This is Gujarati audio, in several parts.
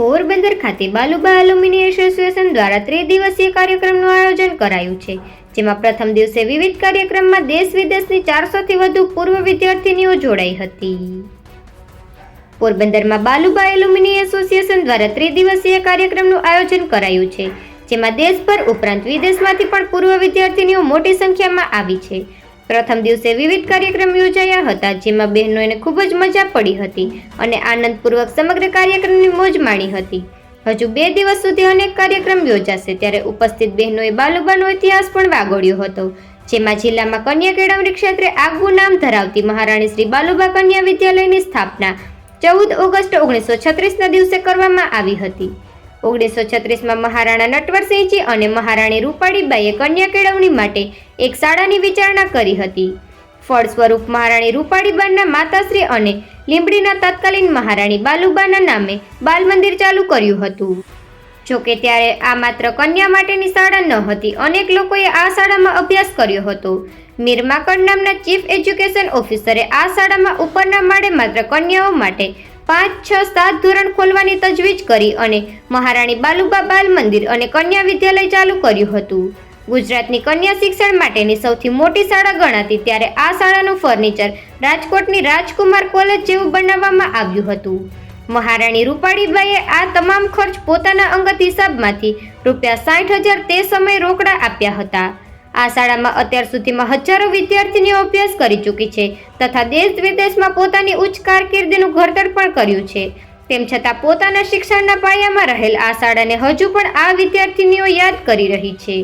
પોરબંદર ખાતે બાલુબા એલ્યુમિની એસોસિએશન દ્વારા ત્રિદિવસીય કાર્યક્રમનું આયોજન કરાયું છે, જેમાં પ્રથમ દિવસે વિવિધ કાર્યક્રમમાં દેશ વિદેશની ચારસોથી વધુ પૂર્વ વિદ્યાર્થીનીઓ જોડાઈ હતી. પોરબંદરમાં બાલુબા એલ્યુમિની એસોસિએશન દ્વારા ત્રિદિવસીય કાર્યક્રમનું આયોજન કરાયું છે, જેમાં દેશભર ઉપરાંત વિદેશમાંથી પણ પૂર્વ વિદ્યાર્થીનીઓ મોટી સંખ્યામાં આવી છે. પ્રથમ દિવસે વિવિધ કાર્યક્રમ યોજાયા હતા, જેમાં બહેનોને ખૂબ જ મજા પડી હતી અને આનંદપૂર્વક સમગ્ર કાર્યક્રમની મોજ માણી હતી. હજુ બે દિવસ સુધી અનેક કાર્યક્રમ યોજાશે, ત્યારે ઉપસ્થિત બહેનોએ બાલુબાનો ઇતિહાસ પણ વાગોળ્યો હતો, જેમાં જિલ્લામાં કન્યા કેળવણી ક્ષેત્રે આગવું નામ ધરાવતી મહારાણી શ્રી બાલુબા કન્યા વિદ્યાલયની સ્થાપના ચૌદ ઓગસ્ટ ઓગણીસો છત્રીસના દિવસે કરવામાં આવી હતી. ઓગણીસો છત્રીસમાં મહારાણા નટવરસિંહજી અને મહારાણી રૂપાળીબાઈએ કન્યા કેળવણી માટે એક શાળાની વિચારણા કરી હતી. ફળ સ્વરૂપ મહારાણી રૂપાળીબાના માતાશ્રી અને લીંબડીના તત્કાલીન મહારાણી બાલુબાના નામે બાલ મંદિર ચાલુ કર્યું હતું. જોકે ત્યારે આ માત્ર કન્યા માટેની શાળા ન હતી, અનેક લોકોએ આ શાળામાં અભ્યાસ કર્યો હતો. મીર માકડ નામના ચીફ એજ્યુકેશન ઓફિસરે આ શાળામાં ઉપરના માળે માત્ર કન્યાઓ માટે પાંચ, છ, સાત ધોરણ ખોલવાની તજવીજ કરી અને મહારાણી બાલુબા બાલ મંદિર અને કન્યા વિદ્યાલય ચાલુ કર્યું હતું. ગુજરાતની કન્યા શિક્ષણ માટેની સૌથી મોટી શાળા ગણાતી ત્યારે આ શાળાનું ફર્નિચર રાજકોટની રાજકુમાર કોલેજ જેવું બનાવવામાં આવ્યું હતું. મહારાણી રૂપાળીબાઈએ આ તમામ ખર્ચ પોતાના અંગત હિસાબમાંથી રૂપિયા સાઠ હજાર તે સમયે રોકડા આપ્યા હતા. આ શાળામાં અત્યાર સુધીમાં હજારો વિદ્યાર્થીનીઓ અભ્યાસ કરી ચૂકી છે તથા દેશ વિદેશમાં પોતાની ઉચ્ચ કારકિર્દીનું ઘડતર પણ કર્યું છે. તેમ છતાં પોતાના શિક્ષણના પાયામાં રહેલ આ શાળાને હજુ પણ આ વિદ્યાર્થીનીઓ યાદ કરી રહી છે.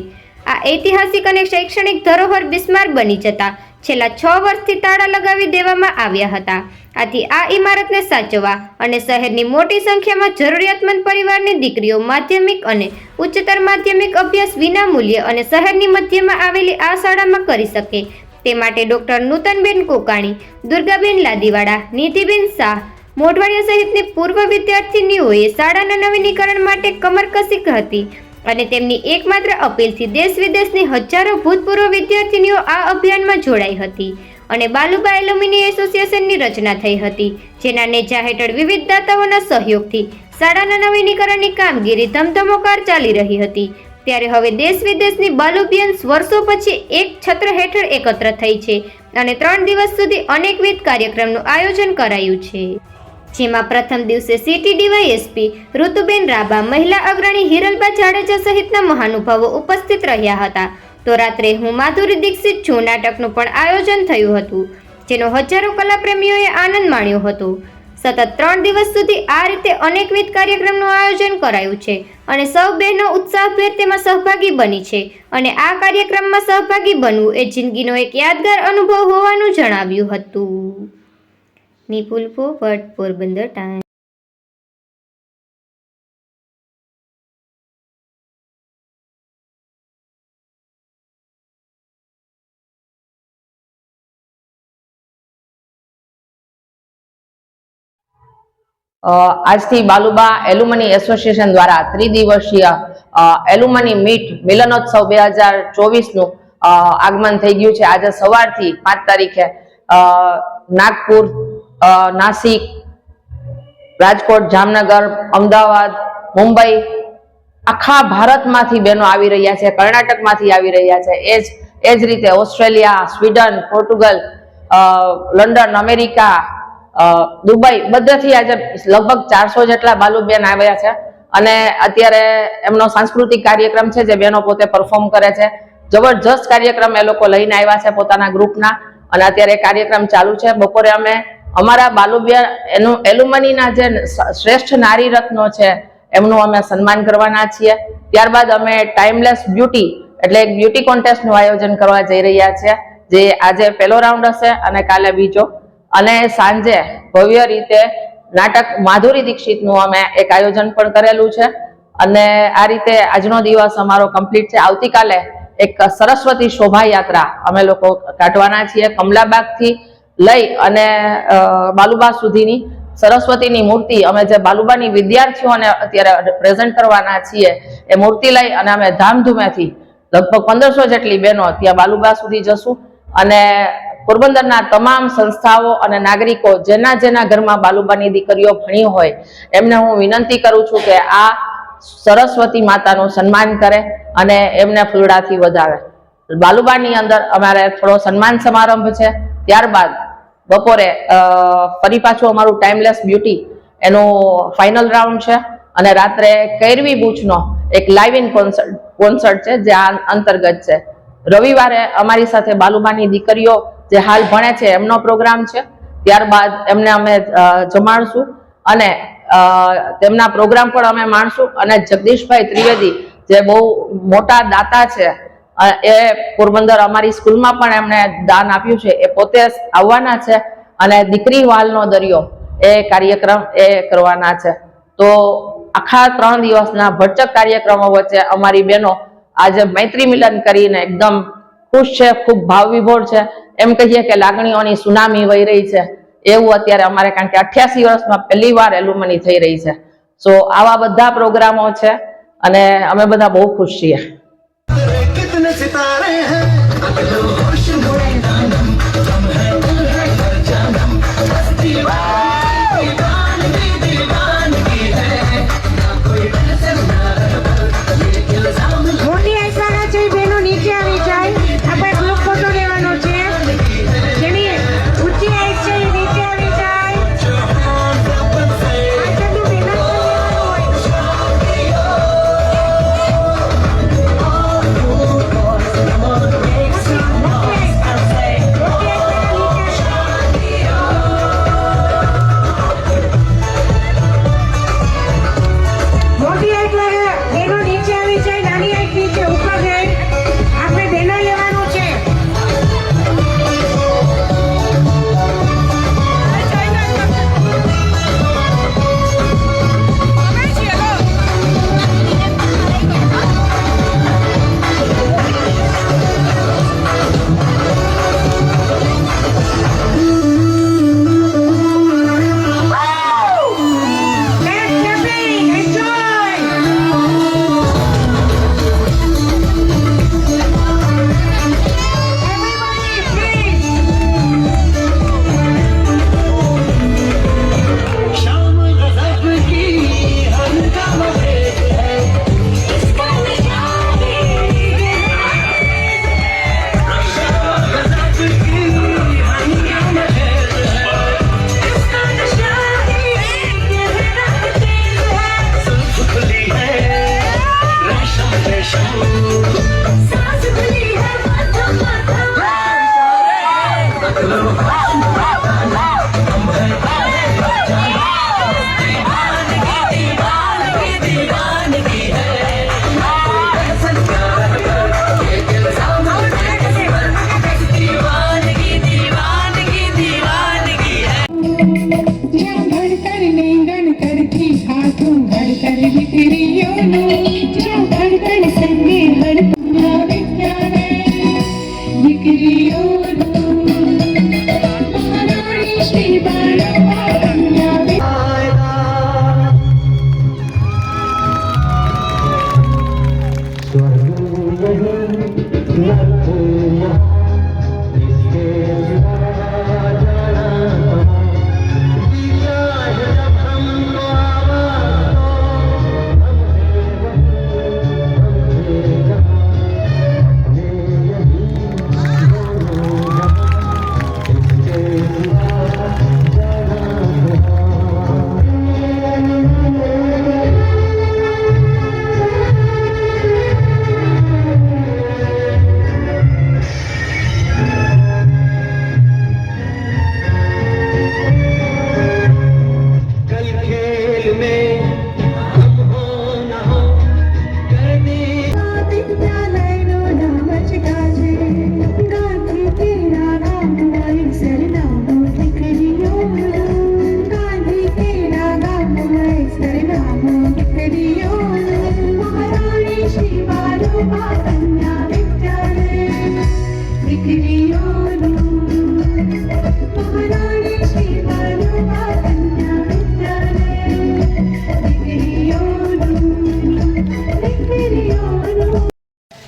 આ ઐતિહાસિક અને શૈક્ષણિક ધરોહર બિસ્માર બની જતા છેલ્લા છ વર્ષથી તાળા લગાવી દેવામાં આવ્યા હતા. આથી આ ઇમારતને સાચવવા અને શહેરની મોટી સંખ્યામાં જરૂરિયાતમંદ પરિવારની દીકરીઓ માધ્યમિક અને ઉચ્ચતર માધ્યમિક અભ્યાસ વિનામૂલ્ય અને શહેરની મધ્યમાં આવેલી આ શાળામાં કરી શકે. તે માટે ડોક્ટર નૂતનબેન કોકાણી, દુર્ગાબેન લાદીવાડા નિધિબેન શાહ, મોઢવાડિયા સહિતની પૂર્વ વિદ્યાર્થીનીઓએ શાળાના નવીનીકરણ માટે કમર કસી હતી. અને તેમની એકમાત્ર અપીલથી દેશ વિદેશની હજારો ભૂતપૂર્વ વિદ્યાર્થીનીઓ આ અભિયાનમાં જોડાઈ હતી. અને બાલુબા એલ્યુમિની એસોસિએશનની રચના થઈ હતી, જેના નેજા હેઠળ વિવિધ દાતાઓના સહયોગથી શાળાના નવીનીકરણની કામગીરી ધમધમોકાર ચાલી રહી હતી. ત્યારે હવે દેશ વિદેશની બાલુબિયન્સ વર્ષો પછી એક છત્ર હેઠળ એકત્ર થઈ છે અને ત્રણ દિવસ સુધી અનેકવિધ કાર્યક્રમનું આયોજન કરાયું છે. જેમાં પ્રથમ દિવસે સિટી ડીવાયએસપી ઋતુબેન રાબા મહિલા અગ્રણી હિરલબા જાડેજા સહિતના મહાનુભાવો ઉપસ્થિત રહ્યા હતા. તો રાત્રે હું માધુરી દીક્ષિત છું નાટકનું પણ આયોજન થયું હતું, જેનો હજારો કલાપ્રેમીઓએ આનંદ માણ્યો હતો. સતત ત્રણ દિવસ સુધી આ રીતે અનેકવિધ કાર્યક્રમનું આયોજન કરાયું છે અને સૌ બહેનો ઉત્સાહભેર તેમાં સહભાગી બની છે અને આ કાર્યક્રમમાં સહભાગી બનવું એ જિંદગીનો એક યાદગાર અનુભવ હોવાનું જણાવ્યું હતું. નિપુલ પોપટ પોરબંદર ટાઈમ આજથી બાલુબા એલ્યુમની એસોસિએશન દ્વારા ત્રિદિવસીય એલ્યુમની મીટ મિલનોત્સવ બે હજાર ચોવીસનું આગમન થઈ ગયું છે. આજે સવારથી પાંચ તારીખે નાગપુર નાસિક, રાજકોટ, જામનગર, અમદાવાદ, મુંબઈ, આખા ભારતમાંથી બહેનો આવી રહ્યા છે, કર્ણાટકમાંથી આવી રહ્યા છે. એ જ એ જ રીતે Australia, Sweden, Portugal London, America Dubai બધેથી આજે લગભગ ચારસો જેટલા બાલુબેન આવ્યા છે. અને અત્યારે એમનો સાંસ્કૃતિક કાર્યક્રમ છે, જે બહેનો પોતે પરફોર્મ કરે છે. જબરજસ્ત કાર્યક્રમ એ લોકો લઈને આવ્યા છે પોતાના ગ્રુપના અને અત્યારે કાર્યક્રમ ચાલુ છે. બપોરે અમે અમારા બાલુબિયા એનું એલુમનીના જે શ્રેષ્ઠ નારી રત્નો છે, એમનું અમે સન્માન કરવાના છીએ. ત્યારબાદ અમે ટાઈમલેસ બ્યુટી એટલે એક બ્યુટી કોન્ટેસ્ટનું આયોજન કરવા જઈ રહ્યા છીએ, જે આજે પહેલો રાઉન્ડ હશે અને કાલે બીજો. અને સાંજે ભવ્ય રીતે નાટક માધુરી દીક્ષિતનું અમે એક આયોજન પણ કરેલું છે. અને આ રીતે આજનો દિવસ અમારો કમ્પ્લીટ છે. આવતીકાલે એક સરસ્વતી શોભાયાત્રા અમે લોકો કાઢવાના છીએ કમલાબાગથી. લઈ અને બાલુબા સુધીની, સરસ્વતીની મૂર્તિ અમે જે બાલુબાની વિદ્યાર્થીઓને અત્યારે પ્રેઝન્ટ કરવાના છીએ, એ મૂર્તિ લઈ અને અમે ધામધૂમેથી લગભગ પંદરસો જેટલી બહેનો ત્યાં બાલુબા સુધી જશું. અને પોરબંદરના તમામ સંસ્થાઓ અને નાગરિકો જેના જેના ઘરમાં બાલુબાની દીકરીઓ ભણી હોય, એમને હું વિનંતી કરું છું કે આ સરસ્વતી માતાનું સન્માન કરે અને એમને ફૂલડાથી વધારે બાલુબાની અંદર અમારે થોડો સન્માન સમારંભ છે. ત્યારબાદ બપોરે ફરી પાછું અમારું ટાઈમલેસ બ્યુટી એનો ફાઇનલ રાઉન્ડ છે અને રાત્રે કૈરવી બુચનો એક લાઇવ ઇન કોન્સર્ટ કોન્સર્ટ છે જે આ અંતર્ગત છે. રવિવારે અમારી સાથે બાલુબાની દીકરીઓ જે હાલ ભણે છે, એમનો પ્રોગ્રામ છે. ત્યારબાદ એમને અમે જમાડશું અને તેમના પ્રોગ્રામ પણ અમે માણશું અને જગદીશભાઈ ત્રિવેદી જે બહુ મોટા દાતા છે એ પોરબંદર અમારી સ્કૂલમાં પણ એમણે દાન આપ્યું છે. એ પોતે આવવાના છે અને દીકરી વાલનો દરિયો એ કાર્યક્રમ એ કરવાના છે. તો આખા ત્રણ દિવસના ભરચક કાર્યક્રમો વચ્ચે અમારી બહેનો આજે મૈત્રી મિલન કરીને એકદમ ખુશ છે, ખૂબ ભાવ વિભોર છે. એમ કહીએ કે લાગણીઓની સુનામી વહી રહી છે. એવું અત્યારે અમારે કારણ કે અઠ્યાસી વર્ષમાં પહેલી વાર એલુમની થઈ રહી છે. સો આવા બધા પ્રોગ્રામો છે અને અમે બધા બહુ ખુશ છીએ. कितने सितारे हैं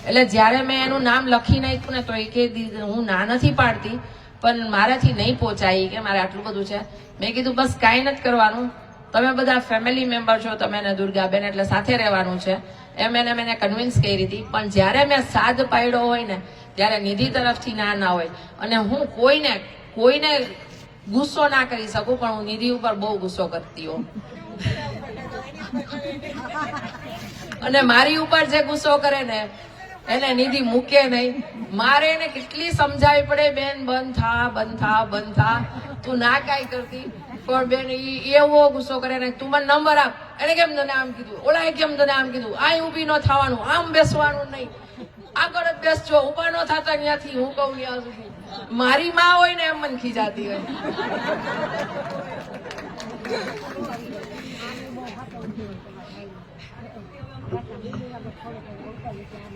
એટલે જ્યારે મેં એનું નામ લખી નાખ્યું ને તો એ કે હું ના નથી પાડતી, પણ મારાથી નહીં પહોંચાય કે મારે આટલું બધું છે. મેં કીધું, બસ કાંઈ નથી કરવાનું. તમે બધા ફેમિલી મેમ્બર છો, તમે ને દુર્ગાબેન એટલે સાથે રહેવાનું છે. એમ એને મેં કન્વિન્સ કરી હતી. પણ જ્યારે મેં સાદ પાડ્યો હોય ને, ત્યારે નિધિ તરફથી ના ના હોય. અને હું કોઈને કોઈને ગુસ્સો ના કરી શકું, પણ હું નિધિ ઉપર બહુ ગુસ્સો કરતી હોઉં. અને મારી ઉપર જે ગુસ્સો કરે ને, એને નિધિ મૂકે નહીં. મારે એને કેટલી સમજાવી પડે, બેન, બંધ થા બંધ થા બંધ થા. તું ના કાંઈ કરતી. પણ બેન એવો ગુસ્સો કરે ને, તું મને નંબર આપ. એને કેમ તને આમ કીધું? ઓલાએ કેમ તને આમ કીધું? આ ઊભી ન થવાનું, આમ બેસવાનું નહીં. આગળ જ બેસજો, ઊભા ન થતા ત્યાંથી હું કહું ત્યાં સુધી. મારી માં હોય ને, એમ મને ખીજાતી હોય.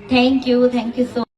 Thank you thank you so